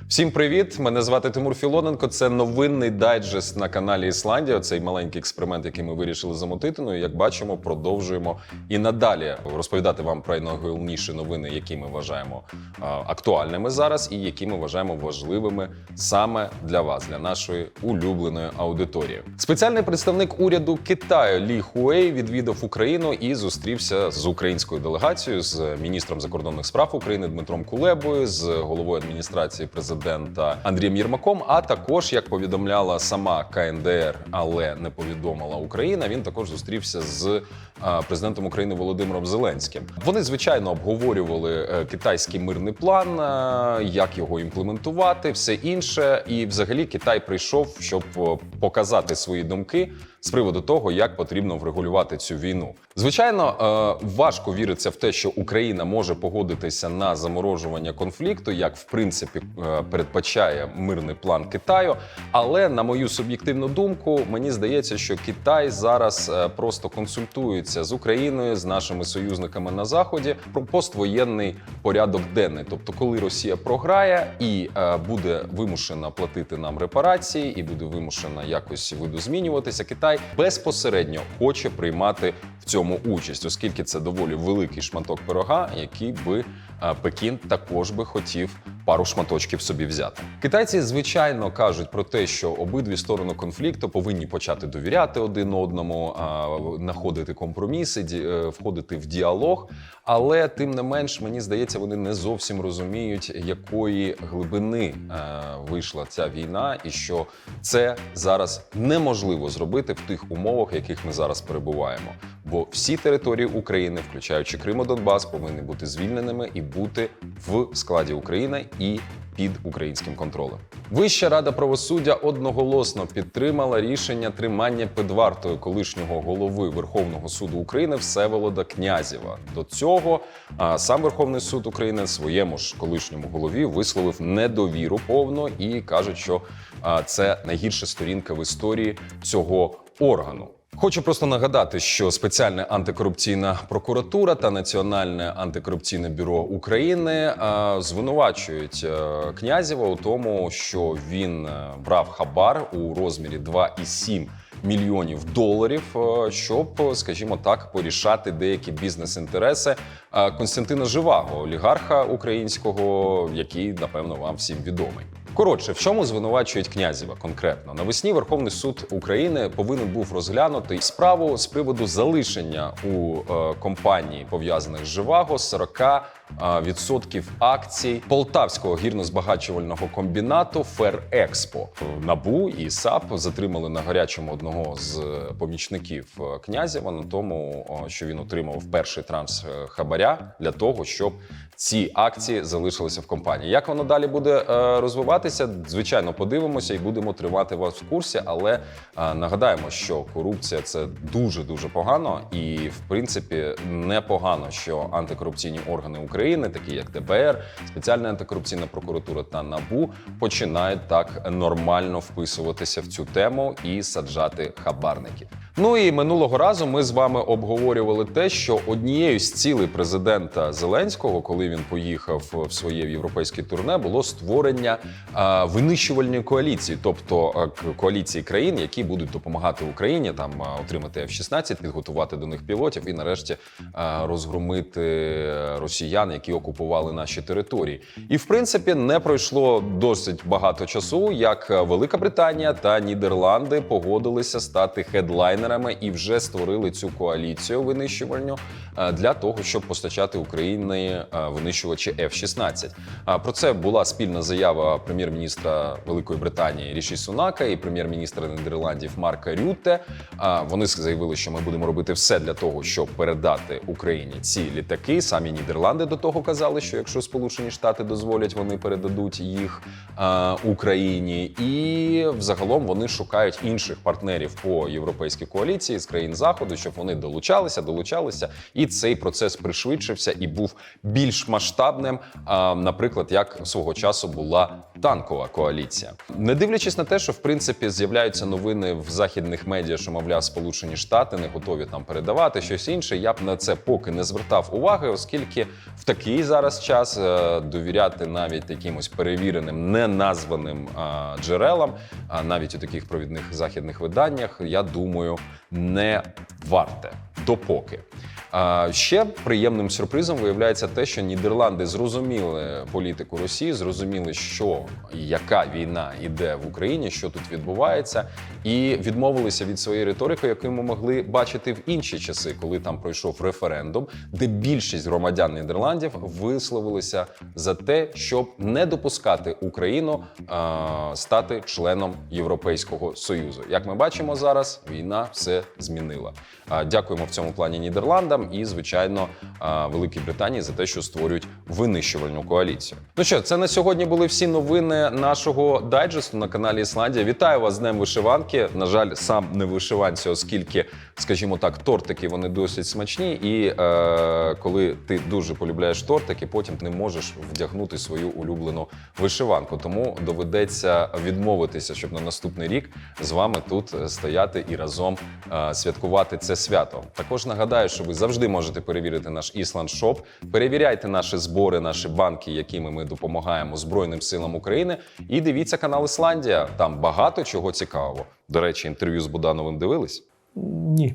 Всім привіт! Мене звати Тимур Філоненко. Це новинний дайджест на каналі Ісландія. Цей маленький експеримент, який ми вирішили замотити. Ну і як бачимо, продовжуємо і надалі розповідати вам про найголовніші новини, які ми вважаємо а, актуальними зараз, і які ми вважаємо важливими саме для вас, для нашої улюбленої аудиторії. Спеціальний представник уряду Китаю Лі Хуей відвідав Україну і зустрівся з українською делегацією, з міністром закордонних справ України Дмитром Кулебою, з головою адміністрації президента Андрієм Єрмаком. А також, як повідомляла сама КНДР, але не повідомила Україна. Він також зустрівся з президентом України Володимиром Зеленським. Вони звичайно обговорювали е, китайський мирний план, е, як його імплементувати, все інше. І, взагалі, Китай прийшов, щоб е, показати свої думки з приводу того, як потрібно врегулювати цю війну. Звичайно, е, важко віриться в те, що Україна може погодитися на заморожування конфлікту, як в принципі е, передбачає мирний план Китаю. Але на мою суб'єктивну думку, мені здається, що Китай зараз е, просто консультується з Україною, з нашими союзниками на заході про поствоєнний порядок денний. Тобто, коли Росія програє і е, буде вимушена платити нам репарації, і буде вимушена якось видозмінюватися, Китай безпосередньо хоче приймати в цьому участь, оскільки це доволі великий шматок пирога, який би е, Пекін також би хотів пару шматочків собі взяти. Китайці, звичайно, кажуть про те, що обидві сторони конфлікту повинні почати довіряти один одному, знаходити компроміси, е, входити в діалог. Але тим не менш, мені здається, вони не зовсім розуміють, якої глибини е, вийшла ця війна, і що це зараз неможливо зробити в тих умовах, в яких ми зараз перебуваємо. Бо всі території України, включаючи Крим і Донбас, повинні бути звільненими і бути в складі України і під українським контролем. Вища рада правосуддя одноголосно підтримала рішення тримання під вартою колишнього голови Верховного суду України Всеволода Князєва. До цього сам Верховний суд України своєму ж колишньому голові висловив недовіру повно і кажуть, що це найгірша сторінка в історії цього органу. Хочу просто нагадати, що спеціальна антикорупційна прокуратура та Національне антикорупційне бюро України е, звинувачують е, Князєва у тому, що він е, брав хабар у розмірі 2,7 мільйонів доларів, щоб, скажімо так, порішати деякі бізнес-інтереси Константина Живаго, олігарха українського, який напевно вам всім відомий. Коротше, в чому звинувачують князєва конкретно навесні Верховний суд України повинен був розглянути справу з приводу залишення у е, компанії пов'язаних з Живаго 40 е, відсотків акцій полтавського гірно-збагачувального комбінату Ферекспо. Набу і САП затримали на гарячому одного з помічників е, князєва на тому, що він отримав перший транш е, хабаря для того, щоб ці акції залишилися в компанії. Як воно далі буде е, розвиватися? Звичайно, подивимося і будемо тримати вас в курсі. Але е, нагадаємо, що корупція це дуже дуже погано, і в принципі непогано, що антикорупційні органи України, такі як ДБР, спеціальна антикорупційна прокуратура та НАБУ, починають так нормально вписуватися в цю тему і саджати хабарників. Ну і минулого разу ми з вами обговорювали те, що однією з цілей президента Зеленського, коли він поїхав в своє європейське турне, було створення а, винищувальної коаліції, тобто коаліції країн, які будуть допомагати Україні там отримати F-16, підготувати до них пілотів і нарешті а, розгромити росіян, які окупували наші території. І в принципі не пройшло досить багато часу, як Велика Британія та Нідерланди погодилися стати хедлайнерами і вже створили цю коаліцію винищувальну е, для того, щоб постачати Україні е, винищувачі F-16. А Про це була спільна заява прем'єр-міністра Великої Британії Ріші Сунака і прем'єр-міністра Нідерландів Марка Рютте. А Вони заявили, що ми будемо робити все для того, щоб передати Україні ці літаки. Самі Нідерланди до того казали, що якщо Сполучені Штати дозволять, вони передадуть їх е, Україні. І взагалом вони шукають інших партнерів по європейській коаліції з країн заходу, щоб вони долучалися, долучалися, і цей процес пришвидшився і був більш масштабним, а, наприклад, як свого часу була танкова коаліція. Не дивлячись на те, що в принципі з'являються новини в західних медіа, що мовляв, Сполучені Штати не готові там передавати щось інше. Я б на це поки не звертав уваги, оскільки в такий зараз час е, довіряти навіть якимось перевіреним, неназваним а, джерелам, а навіть у таких провідних західних виданнях, я думаю, не варте допоки. Ще приємним сюрпризом виявляється те, що Нідерланди зрозуміли політику Росії, зрозуміли, що яка війна йде в Україні, що тут відбувається, і відмовилися від своєї риторики, яку ми могли бачити в інші часи, коли там пройшов референдум, де більшість громадян Нідерландів висловилися за те, щоб не допускати Україну а, стати членом Європейського союзу. Як ми бачимо зараз, війна все змінила. А, Дякуємо в цьому плані Нідерландам і, звичайно, Великій Британії за те, що створюють винищувальну коаліцію. Ну що, це на сьогодні були всі новини нашого дайджесту на каналі Ісландія. Вітаю вас з Днем вишиванки. На жаль, сам не вишиванці, оскільки, скажімо так, тортики вони досить смачні. І е, коли ти дуже полюбляєш тортики, потім ти не можеш вдягнути свою улюблену вишиванку. Тому доведеться відмовитися, щоб на наступний рік з вами тут стояти і разом е, святкувати це свято. Також нагадаю, що ви завжди можете перевірити наш Ісланд Шоп. Перевіряйте наші збори, наші банки, якими ми допомагаємо Збройним силам України. І дивіться канал Ісландія. Там багато чого цікавого. До речі, інтерв'ю з Будановим дивились. Ні.